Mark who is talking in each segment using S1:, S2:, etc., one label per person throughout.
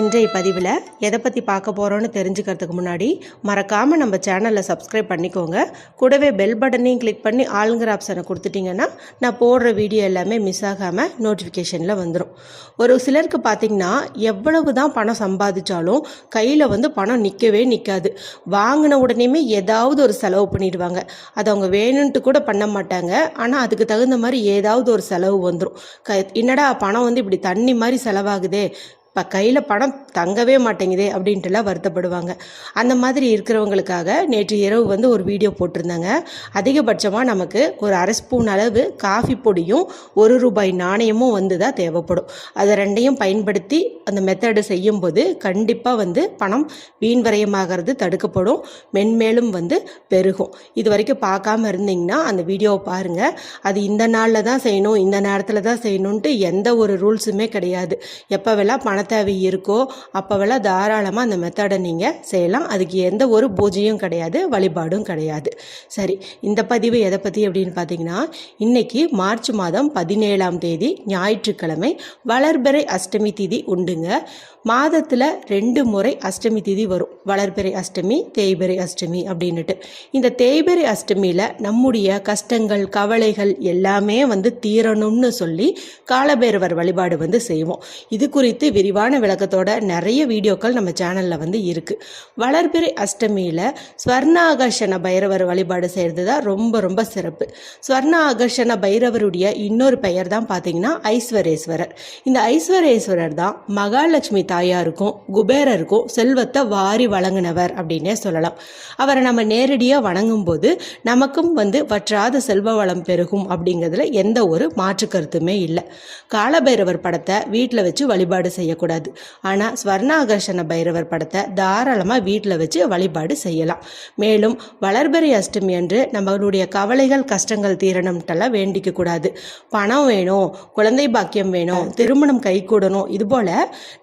S1: இன்றைய பதிவில் எதை பற்றி பார்க்க போகிறோன்னு தெரிஞ்சுக்கிறதுக்கு முன்னாடி மறக்காமல் நம்ம சேனலை சப்ஸ்கிரைப் பண்ணிக்கோங்க. கூடவே பெல் பட்டனையும் கிளிக் பண்ணி ஆளுங்கிற ஆப்ஷனை கொடுத்துட்டிங்கன்னா நான் போடுற வீடியோ எல்லாமே மிஸ் ஆகாமல் நோட்டிஃபிகேஷனில் வந்துடும் ஒரு சிலருக்கு பார்த்திங்கன்னா எவ்வளவு தான் பணம் சம்பாதிச்சாலும் கையில் வந்து பணம் நிற்கவே நிற்காது வாங்கின உடனேயுமே ஏதாவது ஒரு செலவு பண்ணிடுவாங்க. அது அவங்க வேணும்ன்ட்டு கூட பண்ண மாட்டாங்க. ஆனால் அதுக்கு தகுந்த மாதிரி ஏதாவது ஒரு செலவு வந்துடும் க என்னடா பணம் வந்து இப்படி தண்ணி மாதிரி செலவாகுதே? இப்போ கையில் பணம் தங்கவே மாட்டேங்குதே அப்படின்ட்டுலாம் வருத்தப்படுவாங்க. அந்த மாதிரி இருக்கிறவங்களுக்காக நேற்று இரவு வந்து ஒரு வீடியோ போட்டிருந்தாங்க. அதிகபட்சமாக நமக்கு ஒரு அரை ஸ்பூன் அளவு காஃபி பொடியும் ஒரு ரூபாய் நாணயமும் வந்து தான் தேவைப்படும். அதை ரெண்டையும் பயன்படுத்தி அந்த மெத்தடு செய்யும்போது கண்டிப்பாக வந்து பணம் வீண் விரயமாகிறது தடுக்கப்படும். மென்மேலும் வந்து பெருகும். இது வரைக்கும் பார்க்காம இருந்தீங்கன்னா அந்த வீடியோவை பாருங்கள் அது இந்த நாளில் தான் செய்யணும் இந்த நேரத்தில் தான் செய்யணுன்ட்டு எந்த ஒரு ரூல்ஸுமே கிடையாது. எப்போவெல்லாம் பணத்தை தேவை இருக்கோ அப்போவெல்லாம் தாராளமாக அந்த மெத்தடை நீங்கள் செய்யலாம். அதுக்கு எந்த ஒரு பூஜையும் கிடையாது வழிபாடும் கிடையாது. சரி இந்த பதிவு எதை பற்றி அப்படின்னு பார்த்தீங்கன்னா இன்னைக்கு மார்ச் மாதம் பதினேழாம் தேதி ஞாயிற்றுக்கிழமை வளர்பிறை அஷ்டமி திதி உண்டுங்க. மாதத்தில் ரெண்டு முறை அஷ்டமி திதி வரும். வளர்பிறை அஷ்டமி தேய்பிறை அஷ்டமி அப்படின்னுட்டு. இந்த தேய்பிறை அஷ்டமியில் நம்முடைய கஷ்டங்கள் கவலைகள் எல்லாமே வந்து தீரணும்னு சொல்லி காலபேரவர் வழிபாடு வந்து செய்வோம். இது குறித்து விரிவான விளக்கத்தோட நிறைய வீடியோக்கள் நம்ம சேனலில் வந்து இருக்குது வளர்பிறை அஷ்டமியில் ஸ்வர்ணாகர்ஷண பைரவர் வழிபாடு செய்கிறது தான் ரொம்ப ரொம்ப சிறப்பு. ஸ்வர்ண ஆகர்ஷண பைரவருடைய இன்னொரு பெயர் தான் பார்த்தீங்கன்னா ஐஸ்வரேஸ்வரர். இந்த ஐஸ்வரேஸ்வரர் தான் மகாலட்சுமி தாயாருக்கும் குபேரருக்கும் செல்வத்தை வாரி வழங்கினவர் அப்படின்னே சொல்லலாம். அவரை நம்ம நேரடியாக வணங்கும் போது நமக்கும் வந்து வற்றாத செல்வ வளம் பெருகும் அப்படிங்கிறதுல எந்த ஒரு மாற்று கருத்துமே இல்லை. காலபைரவர் படத்தை வீட்டில் வச்சு வழிபாடு செய்ய செய்யக்கூடாது ஆனால் ஸ்வர்ணாகர்ஷண பைரவர் படத்தை தாராளமாக வீட்டில் வச்சு வழிபாடு செய்யலாம். மேலும் வளர்பிறை அஷ்டமி அன்று நம்மளுடைய கவலைகள் கஷ்டங்கள் தீரணும்ட்டெல்லாம் வேண்டிக்க கூடாது. பணம் வேணும் குழந்தை பாக்கியம் வேணும் திருமணம் கைகூடணும் இது போல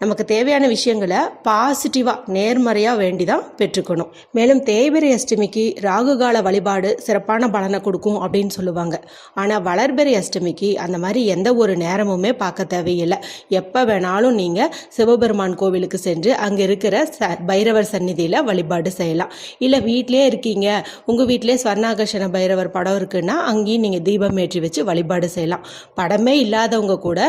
S1: நமக்கு தேவையான விஷயங்களை பாசிட்டிவாக நேர்மறையாக வேண்டி தான் பெற்றுக்கணும். மேலும் தேய்பிறை அஷ்டமிக்கு ராகுகால வழிபாடு சிறப்பான பலனை கொடுக்கும் அப்படின்னு சொல்லுவாங்க. ஆனால் வளர்பிறை அஷ்டமிக்கு அந்த மாதிரி எந்த ஒரு நேரமுமே பார்க்க தேவையில்லை. எப்போ வேணாலும் நீங்கள் சிவபெருமான் கோவிலுக்கு சென்று அங்கே இருக்கிற ச பைரவர் சந்நிதியில் வழிபாடு செய்யலாம். இல்லை வீட்டிலே இருக்கீங்க. உங்கள் வீட்டிலே ஸ்வர்ணாகர்ஷண பைரவர் படம் இருக்குன்னா அங்கேயும் நீங்கள் தீபம் ஏற்றி வச்சு வழிபாடு செய்யலாம். படமே இல்லாதவங்க கூட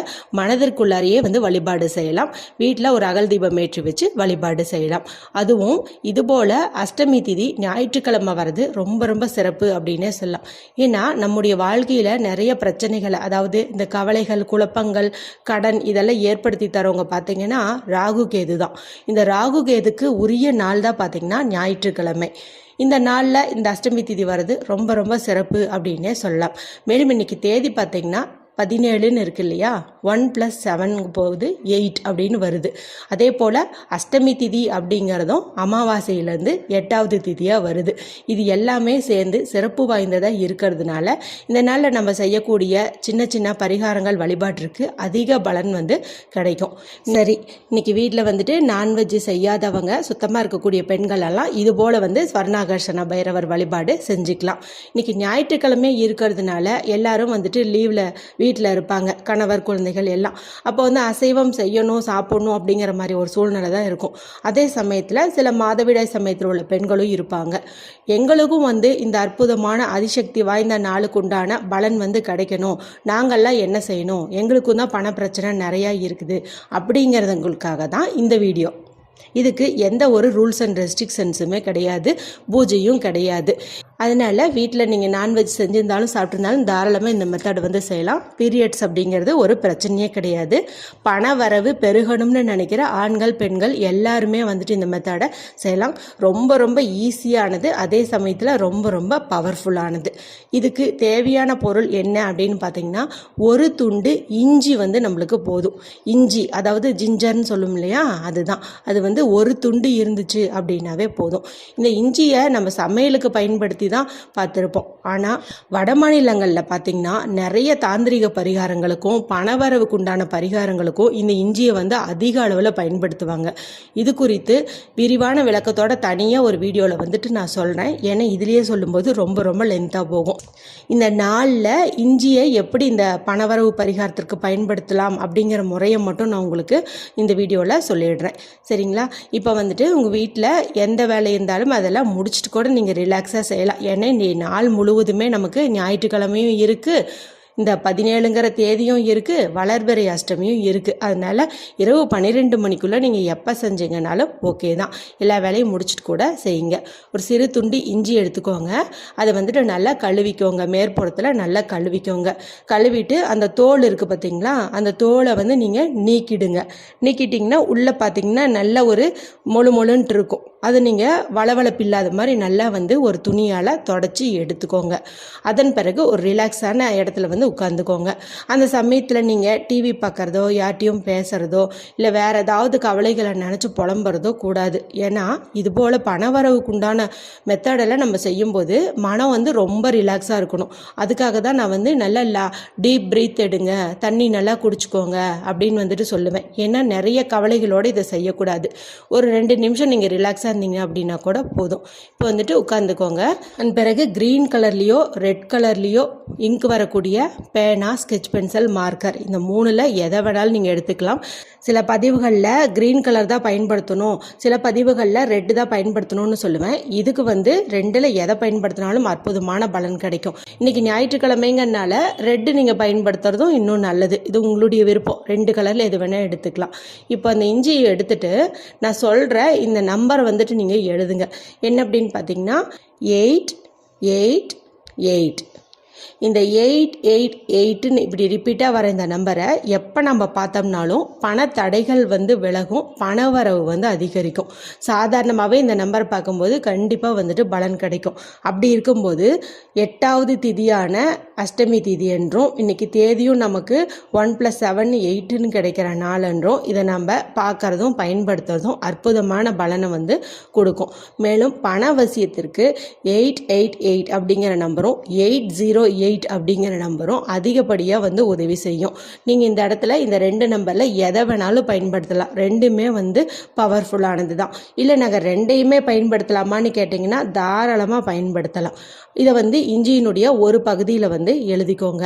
S1: மனதிற்குள்ளாரையே வந்து வழிபாடு செய்யலாம். வீட்டில் ஒரு அகல் தீபம் ஏற்றி வச்சு வழிபாடு செய்யலாம். அதுவும் இதுபோல் அஷ்டமி திதி ஞாயிற்றுக்கிழமை வர்றது ரொம்ப ரொம்ப சிறப்பு அப்படின்னே சொல்லலாம். ஏன்னா நம்முடைய வாழ்க்கையில் நிறைய பிரச்சனைகளை அதாவது இந்த கவலைகள் குழப்பங்கள் கடன் இதெல்லாம் ஏற்படுத்தி தரவங்க பார்த்து பார்த்தீங்கன்னா ராகு கேது தான். இந்த ராகு கேதுக்கு உரிய நாள் தான் பார்த்தீங்கன்னா ஞாயிற்றுக்கிழமை. இந்த நாளில் இந்த அஷ்டமி திதி வர்றது ரொம்ப ரொம்ப சிறப்பு அப்படின்னே சொல்லலாம். மேலும் இன்னைக்கு தேதி பார்த்தீங்கன்னா பதினேழுன்னு இருக்கு இல்லையா? ஒன் ப்ளஸ் செவன் போகுது எயிட் அப்படின்னு வருது. அதே போல் அஷ்டமி திதி அப்படிங்கிறதும் அமாவாசையிலேருந்து எட்டாவது திதியாக வருது. இது எல்லாமே சேர்ந்து சிறப்பு வாய்ந்ததாக இருக்கிறதுனால இந்த நாளில் நம்ம செய்யக்கூடிய சின்ன சின்ன பரிகாரங்கள் வழிபாட்டிற்கு அதிக பலன் வந்து கிடைக்கும். சரி இன்னைக்கு வீட்டில் வந்துட்டு நான்வெஜ் செய்யாதவங்க சுத்தமாக இருக்கக்கூடிய பெண்கள் எல்லாம் இது போல் வந்து ஸ்வர்ணாகர்ஷண பைரவர் வழிபாடு செஞ்சுக்கலாம். இன்னைக்கு ஞாயிற்றுக்கிழமை இருக்கிறதுனால எல்லாரும் வந்துட்டு லீவில் வீட்டில் இருப்பாங்க. கணவர் குழந்தைகள் எல்லாம். அப்போ வந்து அசைவம் செய்யணும் சாப்பிடணும் அப்படிங்கிற மாதிரி ஒரு சூழ்நிலை தான் இருக்கும். அதே சமயத்தில் சில மாதவிடாய் சமயத்தில் உள்ள பெண்களும் இருப்பாங்க. எங்களுக்கும் வந்து இந்த அற்புதமான அதிசக்தி வாய்ந்த நாளுக்கு உண்டான பலன் வந்து கிடைக்கணும். நாங்கள்லாம் என்ன செய்யணும்? எங்களுக்கும் தான் பண பிரச்சனை நிறையா இருக்குது. அப்படிங்கிறதுங்களுக்காக தான் இந்த வீடியோ. இதுக்கு எந்த ஒரு ரூல்ஸ் அண்ட் ரெஸ்ட்ரிக்ஷன்ஸுமே கிடையாது. பூஜையும் கிடையாது. அதனால் வீட்டில் நீங்கள் நான்வெஜ் செஞ்சிருந்தாலும் சாப்பிட்ருந்தாலும் தாராளமாக இந்த மெத்தட் வந்து செய்யலாம். பீரியட்ஸ் அப்படிங்கிறது ஒரு பிரச்சனையே கிடையாது. பண வரவு பெருகணும்னு நினைக்கிற ஆண்கள் பெண்கள் எல்லாருமே வந்துட்டு இந்த மெத்தடை செய்யலாம். ரொம்ப ரொம்ப ஈஸியானது அதே சமயத்தில் ரொம்ப ரொம்ப பவர்ஃபுல்லானது இதுக்கு தேவையான பொருள் என்ன அப்படின்னு பார்த்தீங்கன்னா ஒரு துண்டு இஞ்சி வந்து நம்மளுக்கு போதும். இஞ்சி அதாவது ஜிஞ்சர்னு சொல்லும் இல்லையா? அதுதான். அது வந்து ஒரு துண்டு இருந்துச்சு அப்படின்னாவே போதும். இந்த இஞ்சியை நம்ம சமையலுக்கு பயன்படுத்தி பற்றி தான் பார்த்துருப்போம். ஆனால் வட மாநிலங்களில் பார்த்திங்கன்னா நிறைய தாந்திரிக பரிகாரங்களுக்கும் பணவரவுக்கு உண்டான பரிகாரங்களுக்கும் இந்த இஞ்சியை வந்து அதிக அளவில் பயன்படுத்துவாங்க. இது குறித்து விரிவான விளக்கத்தோட தனியாக ஒரு வீடியோவில் வந்துட்டு நான் சொல்கிறேன் ஏன்னா இதுலேயே சொல்லும்போது ரொம்ப ரொம்ப லென்த்தாக போகும். இந்த நாளில் இஞ்சியை எப்படி இந்த பணவரவு பரிகாரத்திற்கு பயன்படுத்தலாம் அப்படிங்கிற முறையை மட்டும் நான் உங்களுக்கு இந்த வீடியோவில் சொல்லிடுறேன். சரிங்களா? இப்போ வந்துட்டு உங்கள் வீட்டில் எந்த வேலை இருந்தாலும் அதெல்லாம் முடிச்சுட்டு கூட நீங்கள் ரிலாக்ஸாக செய்யலாம். ஏன்னா இந்த நாள் முழுவதுமே நமக்கு ஞாயிற்றுக்கிழமையும் இருக்குது இந்த பதினேழுங்கிற தேதியும் இருக்குது வளர்பிறை அஷ்டமியும் இருக்குது அதனால் இரவு பன்னிரெண்டு மணிக்குள்ளே நீங்கள் எப்போ செஞ்சீங்கனாலும் ஓகே தான். எல்லா வேலையும் முடிச்சுட்டு கூட செய்யுங்க. ஒரு சிறு துண்டி இஞ்சி எடுத்துக்கோங்க. அதை வந்துட்டு நல்லா கழுவிக்கோங்க. மேற்புறத்தில் நல்லா கழுவிக்கோங்க. கழுவிட்டு அந்த தோல் இருக்குது பார்த்தீங்களா அந்த தோலை வந்து நீங்கள் நீக்கிடுங்க. நீக்கிட்டிங்கன்னா உள்ளே பார்த்தீங்கன்னா நல்ல ஒரு மொழு மொழுன்ட்டு இருக்கும். அது நீங்கள் வளவளப்பு இல்லாத மாதிரி நல்லா வந்து ஒரு துணியால் தொடச்சி எடுத்துக்கோங்க. அதன் பிறகு ஒரு ரிலாக்ஸான இடத்துல வந்து உட்காந்துக்கோங்க அந்த சமயத்தில் நீங்கள் டிவி பார்க்குறதோ யார்ட்டையும் பேசுகிறதோ இல்லை வேறு ஏதாவது கவலைகளை நினச்சி புலம்புறதோ கூடாது. ஏன்னா இது போல் பண உண்டான மெத்தடெல்லாம் நம்ம செய்யும்போது மனம் வந்து ரொம்ப ரிலாக்ஸாக இருக்கணும். அதுக்காக தான் நான் வந்து நல்லா லா டீப் ப்ரீத் எடுங்க தண்ணி நல்லா குடிச்சுக்கோங்க அப்படின்னு வந்துட்டு சொல்லுவேன். ஏன்னா நிறைய கவலைகளோடு இதை செய்யக்கூடாது. ஒரு ரெண்டு நிமிஷம் நீங்கள் ரிலாக்ஸாக இருந்தீங்க அப்படின்னா கூட போதும். இப்போ வந்துட்டு உட்காந்துக்கோங்க அண்ட் பிறகு க்ரீன் கலர்லேயோ ரெட் கலர்லேயோ இங்க் வரக்கூடிய பேனா ஸ்கெட்ச் பென்சில் மார்க்கர் இந்த மூணில் எதை வேணாலும் நீங்கள் எடுத்துக்கலாம். சில பதிவுகளில் க்ரீன் கலர் தான் பயன்படுத்தணும். சில பதிவுகளில் ரெட்டு தான் பயன்படுத்தணும்னு சொல்லுவேன். இதுக்கு வந்து ரெண்டில் எதை பயன்படுத்தினாலும் அற்புதமான பலன் கிடைக்கும். இன்றைக்கி ஞாயிற்றுக்கிழமைங்கனால ரெட்டு நீங்கள் பயன்படுத்துறதும் இன்னும் நல்லது. இது உங்களுடைய விருப்பம். ரெண்டு கலரில் எது வேணால் எடுத்துக்கலாம். இப்போ அந்த இஞ்சியை எடுத்துட்டு நான் சொல்கிற இந்த நம்பரை வந்துட்டு நீங்கள் எழுதுங்க. என்ன அப்படின்னு பார்த்தீங்கன்னா எயிட் எயிட் எயிட். இந்த எயிட் எயிட் எயிட்டுன்னு இப்படி ரிப்பீட்டாக வர இந்த நம்பரை எப்போ நம்ம பார்த்தோம்னாலும் பணத்தடைகள் வந்து விலகும் பணவரவு வந்து அதிகரிக்கும். சாதாரணமாகவே இந்த நம்பரை பார்க்கும்போது கண்டிப்பாக வந்துட்டு பலன் கிடைக்கும். அப்படி இருக்கும்போது எட்டாவது திதியான அஷ்டமி திதி என்றும் இன்றைக்கி தேதியும் நமக்கு ஒன் ப்ளஸ் செவன் எயிட்டுன்னு கிடைக்கிற நாள் என்றும் இதை நம்ம பார்க்குறதும் பயன்படுத்துறதும் அற்புதமான பலனை வந்து கொடுக்கும். மேலும் பணவசியத்திற்கு எயிட் எயிட் எயிட் அப்படிங்கிற நம்பரும் எயிட் ஜீரோ எயிட் அப்படிங்கிற நம்பரும் அதிகப்படியாக வந்து உதவி செய்யும். நீங்கள் இந்த இடத்துல இந்த ரெண்டு நம்பரில் எதை வேணாலும் பயன்படுத்தலாம். ரெண்டுமே வந்து பவர்ஃபுல்லானது தான் இல்லை நாங்கள் ரெண்டையுமே பயன்படுத்தலாமான்னு கேட்டிங்கன்னா தாராளமாக பயன்படுத்தலாம். இதை வந்து இஞ்சியினுடைய ஒரு பகுதியில் வந்து எழுதிக்கோங்க.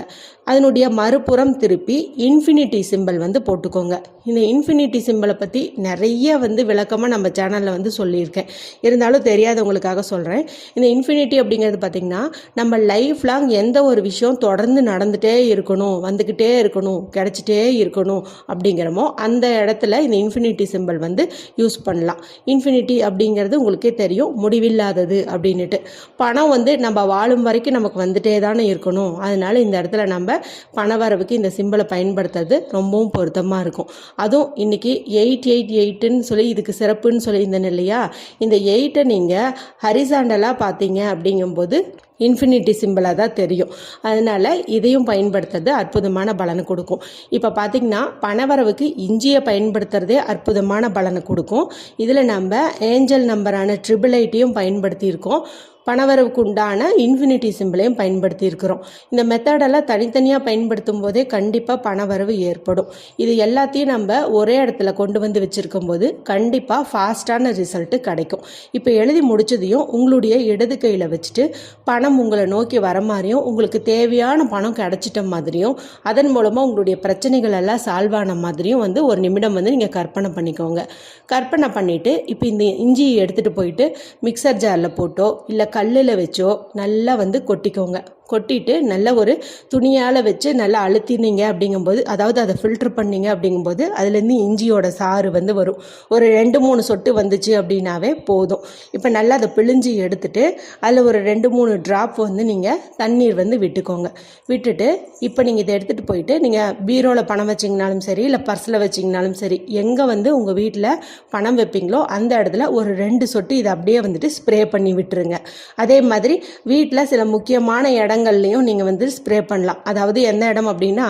S1: அதனுடைய மறுபுறம் திருப்பி இன்ஃபினிட்டி சிம்பிள் வந்து போட்டுக்கோங்க. இந்த இன்ஃபினிட்டி சிம்பிளை பற்றி நிறைய வந்து விளக்கமாக நம்ம சேனலில் வந்து சொல்லியிருக்கேன். இருந்தாலும் தெரியாதவங்களுக்காக சொல்கிறேன் இந்த இன்ஃபினிட்டி அப்படிங்கிறது பார்த்திங்கன்னா நம்ம லைஃப் லாங் எந்த எந்த ஒரு விஷயம் தொடர்ந்து நடந்துகிட்டே இருக்கணும் வந்துக்கிட்டே இருக்கணும் கிடச்சிட்டே இருக்கணும் அப்படிங்கிறமோ அந்த இடத்துல இந்த இன்ஃபினிட்டி சிம்பிள் வந்து யூஸ் பண்ணலாம். இன்ஃபினிட்டி அப்படிங்கிறது உங்களுக்கே தெரியும் முடிவில்லாதது அப்படின்னுட்டு. பணம் வந்து நம்ம வாழும் வரைக்கும் நமக்கு வந்துட்டே தானே இருக்கணும். அதனால இந்த இடத்துல நம்ம பணவரவுக்கு இந்த சிம்பிளை பயன்படுத்துறது ரொம்பவும் பொருத்தமாக இருக்கும். அதுவும் இன்றைக்கி எயிட் எயிட் எயிட்டுன்னு சொல்லி இதுக்கு சிறப்புன்னு சொல்லியிருந்தேன் இல்லையா? இந்த எயிட்டை நீங்கள் ஹரிசாண்டலாக பார்த்தீங்க அப்படிங்கும்போது இன்ஃபினிட்டி சிம்பிளாக தான் தெரியும். அதனால் இதையும் பயன்படுத்துறது அற்புதமான பலனை கொடுக்கும். இப்போ பார்த்திங்கன்னா பணவரவுக்கு இஞ்சியை பயன்படுத்துறதே அற்புதமான பலனை கொடுக்கும். இதில் நம்ம ஏஞ்சல் நம்பரான ட்ரிபிள் எயிட்டையும் பயன்படுத்தியிருக்கோம். பணவரவுக்கு உண்டான இன்ஃபினிட்டி சிம்பிளையும் பயன்படுத்தி இருக்கிறோம் இந்த மெத்தடெல்லாம் தனித்தனியாக பயன்படுத்தும் போதே கண்டிப்பாக பணவரவு ஏற்படும். இது எல்லாத்தையும் நம்ம ஒரே இடத்துல கொண்டு வந்து வச்சுருக்கும் போது கண்டிப்பாக ஃபாஸ்ட்டான ரிசல்ட்டு கிடைக்கும். இப்போ எழுதி முடிச்சதையும் உங்களுடைய இடது கையில் வச்சுட்டு பணம் உங்களை நோக்கி வர மாதிரியும் உங்களுக்கு தேவையான பணம் கிடைச்சிட்ட மாதிரியும் அதன் மூலமாக உங்களுடைய பிரச்சனைகள் எல்லாம் சால்வ் ஆன மாதிரியும் வந்து ஒரு நிமிடம் வந்து நீங்கள் கற்பனை பண்ணிக்கோங்க. கற்பனை பண்ணிவிட்டு இப்போ இந்த இஞ்சியை எடுத்துகிட்டு போயிட்டு மிக்சர் ஜாரில் போட்டோ இல்லை கல்லில் வச்சோ நல்லா வந்து கொட்டிக்கோங்க. கொட்டிட்டு நல்ல ஒரு துணியால் வச்சு நல்லா அழுத்தினீங்க அப்படிங்கும்போது அதாவது அதை ஃபில்டர் பண்ணீங்க அப்படிங்கும்போது அதுலேருந்து இஞ்சியோட சாறு வந்து வரும். ஒரு ரெண்டு மூணு சொட்டு வந்துச்சு அப்படின்னாவே போதும். இப்போ நல்லா அதை பிழிஞ்சு எடுத்துட்டு அதில் ஒரு ரெண்டு மூணு ட்ராப் வந்து நீங்கள் தண்ணீர் வந்து விட்டுக்கோங்க. விட்டுட்டு இப்போ நீங்கள் இதை எடுத்துகிட்டு போயிட்டு நீங்கள் பீரோவில் பணம் வச்சிங்கனாலும் சரி இல்லை பர்ஸில் வச்சிங்கனாலும் சரி எங்கே வந்து உங்கள் வீட்டில் பணம் வைப்பீங்களோ அந்த இடத்துல ஒரு ரெண்டு சொட்டு இதை அப்படியே வந்துட்டு ஸ்ப்ரே பண்ணி விட்டுருங்க. அதே மாதிரி வீட்டில் சில முக்கியமான இடங்கள் இடங்கள்லையும் நீங்கள் வந்து ஸ்ப்ரே பண்ணலாம். அதாவது எந்த இடம் அப்படின்னா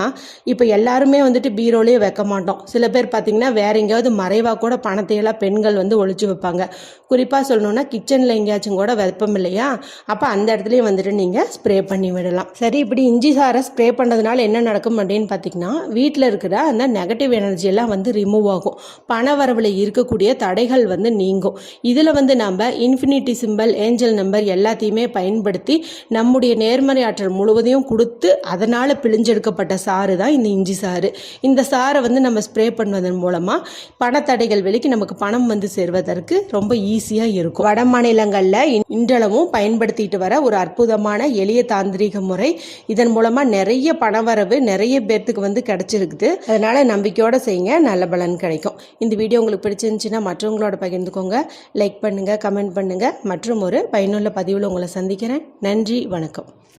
S1: இப்போ எல்லாருமே வந்துட்டு பீரோலேயே வைக்க மாட்டோம். சில பேர் பார்த்தீங்கன்னா வேற எங்கேயாவது மறைவாக கூட பணத்தையெல்லாம் பெண்கள் வந்து ஒழிச்சு வைப்பாங்க. குறிப்பாக சொல்லணும்னா கிச்சனில் எங்கேயாச்சும் கூட வைப்போம் இல்லையா? அப்போ அந்த இடத்துலையும் வந்துட்டு நீங்கள் ஸ்ப்ரே பண்ணி விடலாம். சரி இப்படி இஞ்சி சாரை ஸ்ப்ரே பண்ணுறதுனால என்ன நடக்கும் அப்படின்னு பார்த்தீங்கன்னா வீட்டில் இருக்கிற அந்த நெகட்டிவ் எனர்ஜி எல்லாம் வந்து ரிமூவ் ஆகும். பண வரவில் இருக்கக்கூடிய தடைகள் வந்து நீங்கும். இதில் வந்து நம்ம இன்ஃபினிட்டி சிம்பல் ஏஞ்சல் நம்பர் எல்லாத்தையுமே பயன்படுத்தி நம்முடைய நேர்மறை ஆற்றல் முழுவதையும் கொடுத்து அதனால் பிழிஞ்செடுக்கப்பட்ட சாறு தான் இந்த இஞ்சி சாறு. இந்த சாறை வந்து நம்ம ஸ்ப்ரே பண்ணுவதன் மூலமாக பணத்தடைகள் விலைக்கு நமக்கு பணம் வந்து சேர்வதற்கு ரொம்ப ஈஸியாக இருக்கும். வட மாநிலங்களில் இன்றளவும் பயன்படுத்திட்டு வர ஒரு அற்புதமான எளிய தாந்திரீக முறை. இதன் மூலமாக நிறைய பணவரவு நிறைய பேர்த்துக்கு வந்து கிடச்சிருக்குது. அதனால் நம்பிக்கையோடு செய்யுங்க. நல்ல பலன் கிடைக்கும். இந்த வீடியோ உங்களுக்கு பிடிச்சிருந்துச்சுன்னா மற்றவங்களோட பகிர்ந்துக்கோங்க. லைக் பண்ணுங்கள் கமெண்ட் பண்ணுங்கள் மற்றும் ஒரு பயனுள்ள பதிவில் உங்களை சந்திக்கிறேன். நன்றி வணக்கம்.